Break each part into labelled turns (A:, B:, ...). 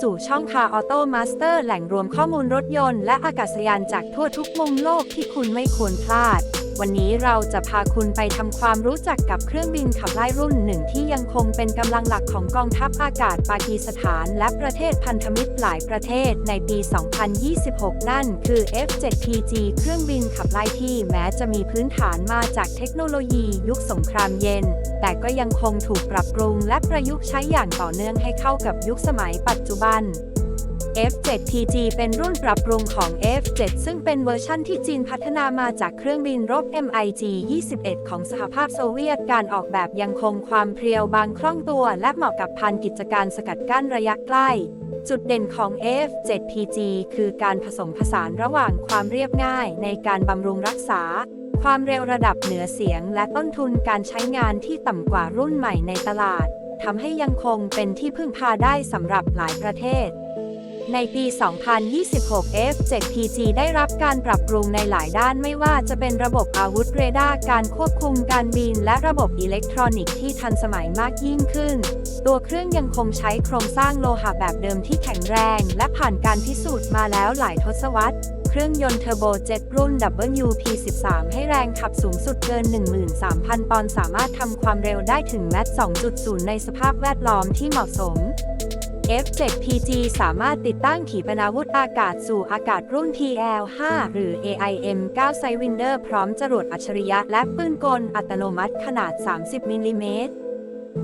A: สู่ช่องคาออโต้มาสเตอร์แหล่งรวมข้อมูลรถยนต์และอากาศยานจากทั่วทุกมุมโลกที่คุณไม่ควรพลาด วันนี้เราจะพาคุณไปทำความรู้จักกับเครื่องบินขับไล่รุ่นหนึ่งที่ยังคงเป็นกำลังหลักของกองทัพอากาศปากีสถาน และประเทศพันธมิตรหลายประเทศในปี 2026 นั่นคือ F-7PG เครื่องบินขับไล่ที่แม้จะมีพื้นฐานมาจากเทคโนโลยียุคสงครามเย็น แต่ก็ยังคงถูกปรับปรุงและประยุกต์ใช้อย่างต่อเนื่องให้เข้ากับยุคสมัยปัจจุบัน F7PG เป็นรุ่นปรับปรุงของ F7 ซึ่งเป็นเวอร์ชั่นที่จีนพัฒนามาจากเครื่องบินรบ MiG-21 ของสหภาพโซเวียต การออกแบบยังคงความเพรียวบางคล่องตัว และเหมาะกับพันกิจการสกัดกั้นระยะใกล้ จุดเด่นของ F7PG คือการผสมผสานระหว่างความเรียบง่ายในการบำรุงรักษาความเร็วระดับเหนือเสียงและต้นทุนการใช้งานที่ต่ำกว่ารุ่นใหม่ในตลาดทำให้ยังคงเป็นที่พึ่งพาได้สำหรับหลายประเทศ ในปี 2026 F7PG ได้รับการปรับปรุงในหลายด้านไม่ว่าจะเป็นระบบอาวุธเรดาร์การควบคุมการบิน และระบบอิเล็กทรอนิกส์ที่ทันสมัยมากยิ่งขึ้น ตัวเครื่องยังคงใช้โครงสร้างโลหะแบบเดิมที่แข็งแรง และผ่านการพิสูจน์มาแล้วหลายทศวรรษเครื่องยนต์เทอร์โบเจ็ตรุ่น WP13 ให้แรงขับสูงสุดเกิน 13,000 ปอนด์สามารถทำความเร็วได้ถึงแมตช์2.0 ในสภาพแวดล้อมที่เหมาะสม F7PG สามารถติดตั้งขีปนาวุธอากาศสู่อากาศรุ่น TL5 หรือ AIM-9 Sidewinder พร้อมจรวดอัจฉริยะและปืนกลอัตโนมัติขนาด 30 มิลลิเมตร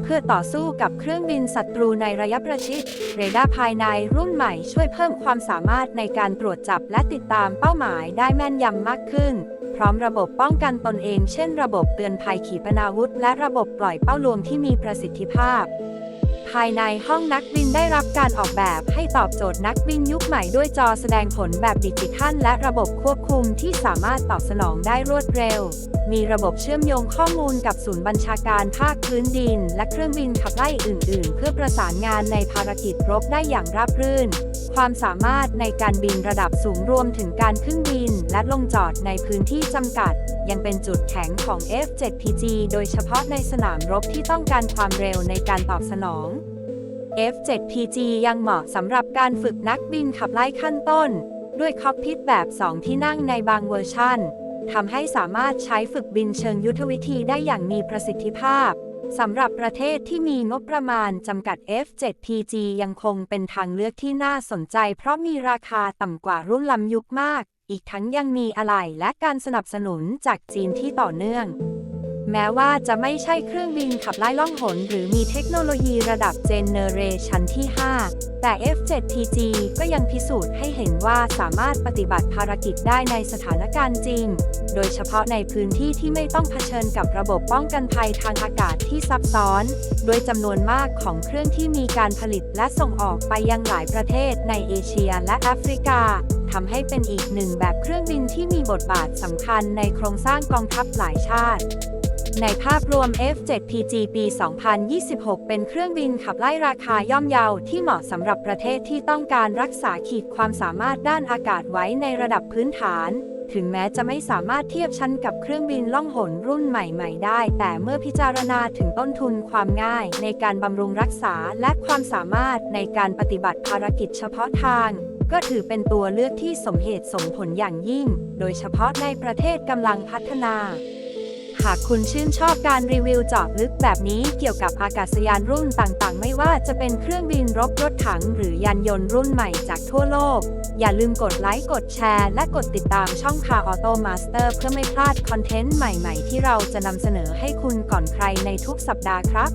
A: เพื่อต่อสู้กับเครื่องบินศัตรูในระยะประชิด เรดาร์ภายในรุ่นใหม่ช่วยเพิ่มความสามารถในการตรวจจับและติดตามเป้าหมายได้แม่นยำมากขึ้น พร้อมระบบป้องกันตนเอง เช่น ระบบเตือนภัยขีปนาวุธ และระบบปล่อยเป้าลวงที่มีประสิทธิภาพ ภายในห้องนักบินได้รับการออกแบบให้ตอบโจทย์นักบินยุคใหม่ด้วยจอแสดงผลแบบดิจิทัล และระบบควบคุมที่สามารถตอบสนองได้รวดเร็ว มีระบบเชื่อมโยงข้อมูลกับศูนย์บัญชาการภาคพื้นดิน และเครื่องบินขับไล่อื่น ๆ เพื่อประสานงานในภารกิจรบได้อย่างราบรื่น ความสามารถในการบินระดับสูงรวมถึงการขึ้นบินและลงจอดในพื้นที่จำกัด ยังเป็นจุดแข็งของ F7PG โดยเฉพาะในสนามรบที่ต้องการความเร็วในการตอบสนอง F7PG ยังเหมาะสำหรับการฝึกนักบินขับไล่ขั้นต้น ด้วยคอกพิทแบบ 2 ที่นั่งในบางเวอร์ชันทำให้สามารถใช้ฝึกบินเชิงยุทธวิธีได้อย่างมีประสิทธิภาพ สำหรับประเทศที่มีงบประมาณจำกัด F7PG ยังคงเป็นทางเลือกที่น่าสนใจ เพราะมีราคาต่ำกว่ารุ่นล้ำยุคมาก อีกทั้งยังมีอะไหล่และการสนับสนุนจากจีนที่ต่อเนื่อง แม้ว่าจะไม่ใช่เครื่องบินขับไล่ล่องหน หรือมีเทคโนโลยีระดับเจเนเรชันที่ 5 แต่ F7PG ก็ยังพิสูจน์ให้เห็นว่าสามารถปฏิบัติภารกิจได้ในสถานการณ์จริง โดยเฉพาะในพื้นที่ที่ไม่ต้องเผชิญกับระบบป้องกันภัยทางอากาศที่ซับซ้อน โดยจำนวนมากของเครื่องที่มีการผลิตและส่งออกไปยังหลายประเทศในเอเชียและแอฟริกาทำให้เป็นอีกหนึ่งแบบเครื่องบินที่มีบทบาทสำคัญในโครงสร้างกองทัพหลายชาติ ในภาพรวม F7PG ปี 2026 เป็นเครื่องบินขับไล่ราคาย่อมเยาที่เหมาะสำหรับประเทศที่ต้องการรักษาขีดความสามารถด้านอากาศไว้ในระดับพื้นฐาน ถึงแม้จะไม่สามารถเทียบชั้นกับเครื่องบินล่องหนรุ่นใหม่ ๆ ได้ แต่เมื่อพิจารณาถึงต้นทุนความง่าย ในการบำรุงรักษาและความสามารถในการปฏิบัติภารกิจเฉพาะทางก็ถือเป็นตัวเลือกที่สมเหตุสมผลอย่างยิ่ง โดยเฉพาะในประเทศกำลังพัฒนา หากคุณชื่นชอบการรีวิวเจาะลึกแบบนี้เกี่ยวกับอากาศยานรุ่นต่างๆ ไม่ว่าจะเป็นเครื่องบินรบรถถัง หรือยานยนต์รุ่นใหม่จากทั่วโลก อย่าลืมกดไลค์ กดแชร์ และกดติดตามช่องคาออโตมาสเตอร์เพื่อไม่พลาดคอนเทนต์ใหม่ๆ ที่เราจะนำเสนอให้คุณก่อนใครในทุกสัปดาห์ครับ